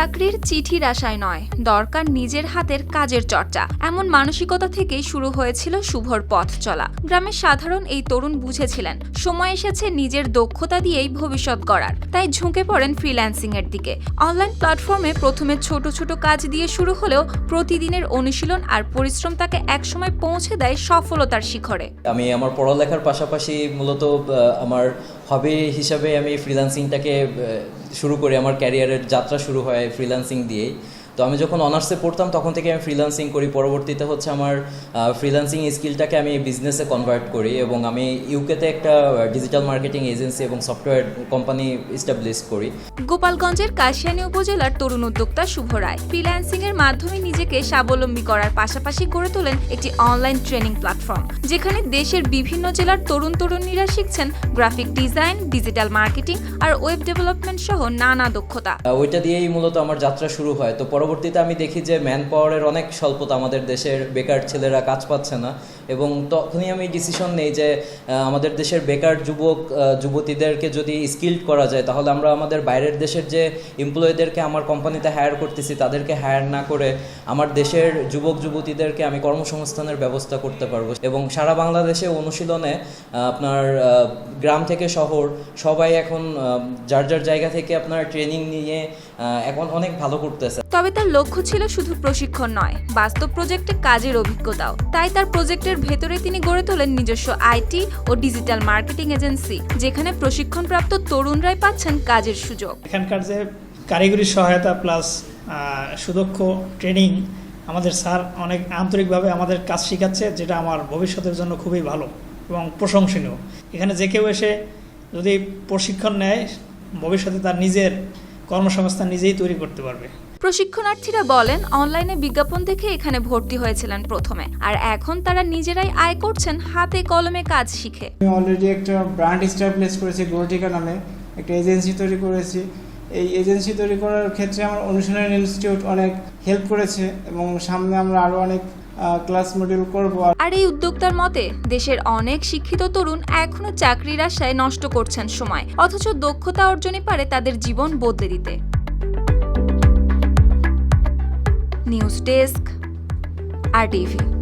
চাকরির চিঠির আশায় নয়, দরকার নিজের হাতের কাজের চর্চা। এমন মানসিকতা থেকেই শুরু হয়েছিল শুভর পথ চলা। গ্রামের সাধারণ এই তরুণ বুঝেছিলেন, সময় এসেছে নিজের দক্ষতা দিয়েই ভবিষ্যৎ গড়ার। তাই ঝুঁকে পড়েন ফ্রিল্যান্সিং এর দিকে। অনলাইন প্ল্যাটফর্মে প্রথমে ছোট ছোট কাজ দিয়ে শুরু হলেও প্রতিদিনের অনুশীলন আর পরিশ্রম তাকে একসময় পৌঁছে দেয় সফলতার শিখরে। আমি আমার পড়ালেখার পাশাপাশি মূলত আমার হবি হিসাবে আমি ফ্রিল্যান্সিংটাকে শুরু করি। আমার ক্যারিয়ারের যাত্রা শুরু হয় ফ্রিল্যান্সিং দিয়েই। তো আমি যখন অনার্সে পড়তাম তখন থেকে আমি ফ্রিল্যান্সিং করি। পরবর্তীতে হচ্ছে আমার ফ্রিল্যান্সিং স্কিলটাকে আমি বিজনেসে কনভার্ট করি এবং আমি ইউকেতে একটা ডিজিটাল মার্কেটিং এজেন্সি এবং সফটওয়্যার কোম্পানি ইস্টাবলিশ করি। গোপালগঞ্জের কাশিয়ানী উপজেলার তরুণ উদ্যোক্তা শুভ রায় ফ্রিল্যান্সিং এর মাধ্যমে নিজেকে স্বাবলম্বী করার পাশাপাশি গড়ে তোলেন একটি অনলাইন ট্রেনিং প্ল্যাটফর্ম যেখানে দেশের বিভিন্ন জেলার তরুণ তরুণীরা শিখছেন গ্রাফিক ডিজাইন ডিজিটাল মার্কেটিং আর ওয়েব ডেভেলপমেন্ট সহ নানা দক্ষতা। ওইটা দিয়েই মূলত আমার যাত্রা শুরু হয়। তো পরবর্তীতে আমি দেখি যে ম্যান পাওয়ারের অনেক স্বল্পতা আমাদের দেশের বেকার ছেলেরা কাজ পাচ্ছে না এবং তখনই আমি ডিসিশন নেই যে আমাদের দেশের বেকার যুবক যুবতীদেরকে যদি স্কিল্ড করা যায়, তাহলে আমরা আমাদের বাইরের দেশের যে এমপ্লয়ীদেরকে আমার কোম্পানিতে হায়ার করতেছি, তাদেরকে হায়ার না করে আমার দেশের যুবক, যুবতীদেরকে আমি কর্মসংস্থানের ব্যবস্থা করতে পারব। এবং সারা বাংলাদেশে অনুশীলনে আপনার গ্রাম থেকে শহর, সবাই এখন যার যার জায়গা থেকে আপনার ট্রেনিং নিয়ে এখন অনেক ভালো করতেছে। তবে তার লক্ষ্য ছিল শুধু প্রশিক্ষণ নয়, বাস্তব প্রজেক্টে কাজের অভিজ্ঞতাও। তাই তার প্রজেক্টের ভেতরে তিনি গড়ে তোলেন নিজস্ব আইটি ও ডিজিটাল মার্কেটিং এজেন্সি, যেখানে প্রশিক্ষণপ্রাপ্ত তরুণরাই পাচ্ছেন কাজের সুযোগ। এখানকার যে কারিগরি সহায়তা প্লাস সুদক্ষ ট্রেনিং, আমাদের স্যার অনেক আন্তরিকভাবে আমাদের কাজ শেখাচ্ছে, যেটা আমার ভবিষ্যতের জন্য খুবই ভালো এবং প্রশংসনীয়। এখানে যে কেউ এসে যদি প্রশিক্ষণ নেয়, ভবিষ্যতে তার নিজের কর্মসংস্থান নিজেই তৈরি করতে পারবে। প্রশিক্ষণার্থীরা বলেন অনলাইনে বিজ্ঞাপন দেখে এখানে ভর্তি হয়েছিলেন প্রথমে আর এখন তারা নিজেরাই আয় করছেন হাতে কলমে কাজ শিখে। আমি অলরেডি একটা ব্র্যান্ড স্টাবলিশ করেছি গ্রোটিকা নামে একটা এজেন্সি তৈরি করেছি। এই এজেন্সি তৈরি করার ক্ষেত্রে আমার অনুশীলন ইনস্টিটিউট অনেক হেল্প করেছে এবং সামনে আমরা আরও অনেক ক্লাস মডিউল করব। আর এই উদ্যোক্তার মতে দেশের অনেক শিক্ষিত তরুণ এখনও চাকরির আশায় নষ্ট করছেন সময় অথচ দক্ষতা অর্জনই পারে তাদের জীবন বদলে দিতে। News desk R TV.